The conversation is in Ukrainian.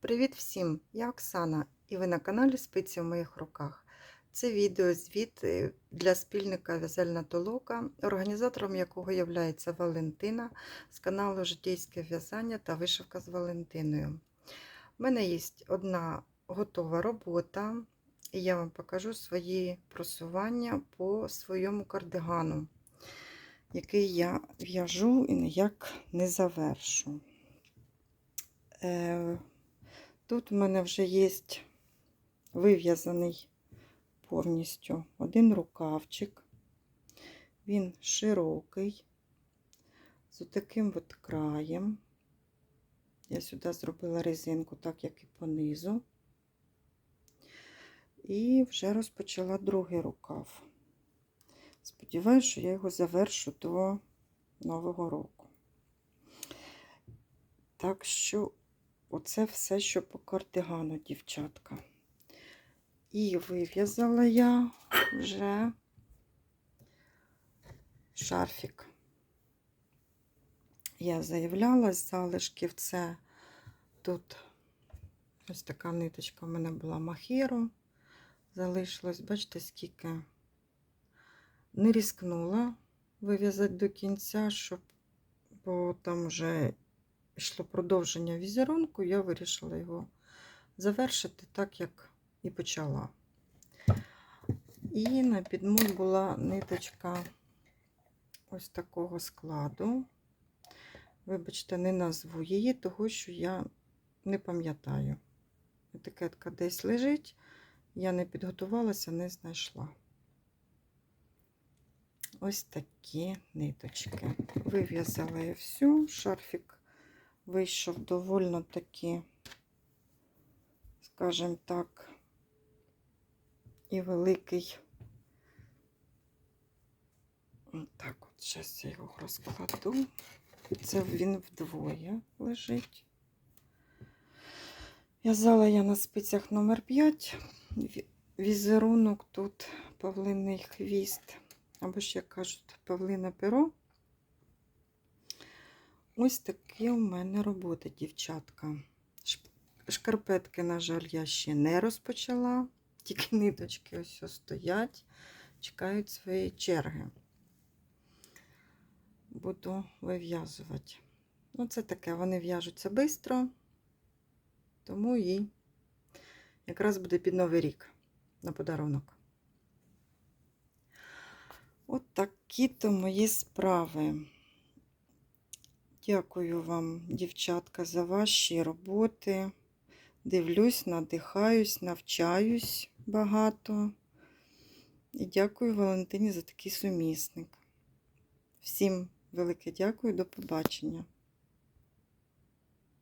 Привіт всім! Я Оксана і ви на каналі Спиці в моїх руках. Це відео звіт е, для спільника В'язальна толока, організатором якого є Валентина з каналу Житейське в'язання та вишивка з Валентиною. У мене є одна готова робота, і я вам покажу свої просування по своєму кардигану, який я в'яжу і ніяк не завершу. Е, Тут в мене вже є вив'язаний повністю один рукавчик. Він широкий, з таким от краєм. Я сюди зробила резинку, так як і понизу. І вже розпочала другий рукав. Сподіваюся, що я його завершу до Нового року. Так що Оце все, що по кардигану, дівчатка. І вив'язала я вже шарфік. Я заявляла з залишків це тут ось така ниточка в мене була махіру. Залишилось, бачите, скільки не різкнула вив'язати до кінця, щоб бо там вже йшло продовження візерунку, я вирішила його завершити так, як і почала. І на підмуль була ниточка ось такого складу. Вибачте, не назву її, того що я не пам'ятаю. Етикетка десь лежить, я не підготувалася, не знайшла. Ось такі ниточки. Вив'язала я всю, шарфік вийшов довольно таки, скажімо так, і великий. Так, от зараз я його розкладу. Це він вдвоє лежить. В'язала я на спицях номер 5 візерунок тут павлиний хвіст, або ще кажуть, павлине перо. Ось такі у мене роботи, дівчатка. Шкарпетки, на жаль, я ще не розпочала, тільки ниточки ось стоять, чекають своєї черги. Буду вив'язувати. Ну, це таке, вони в'яжуться швидко, тому і якраз буде під Новий рік на подарунок. От такі то мої справи. Дякую вам, дівчатка, за ваші роботи. Дивлюсь, надихаюсь, навчаюсь багато. І дякую Валентині за такий сумісник. Всім велике дякую, до побачення.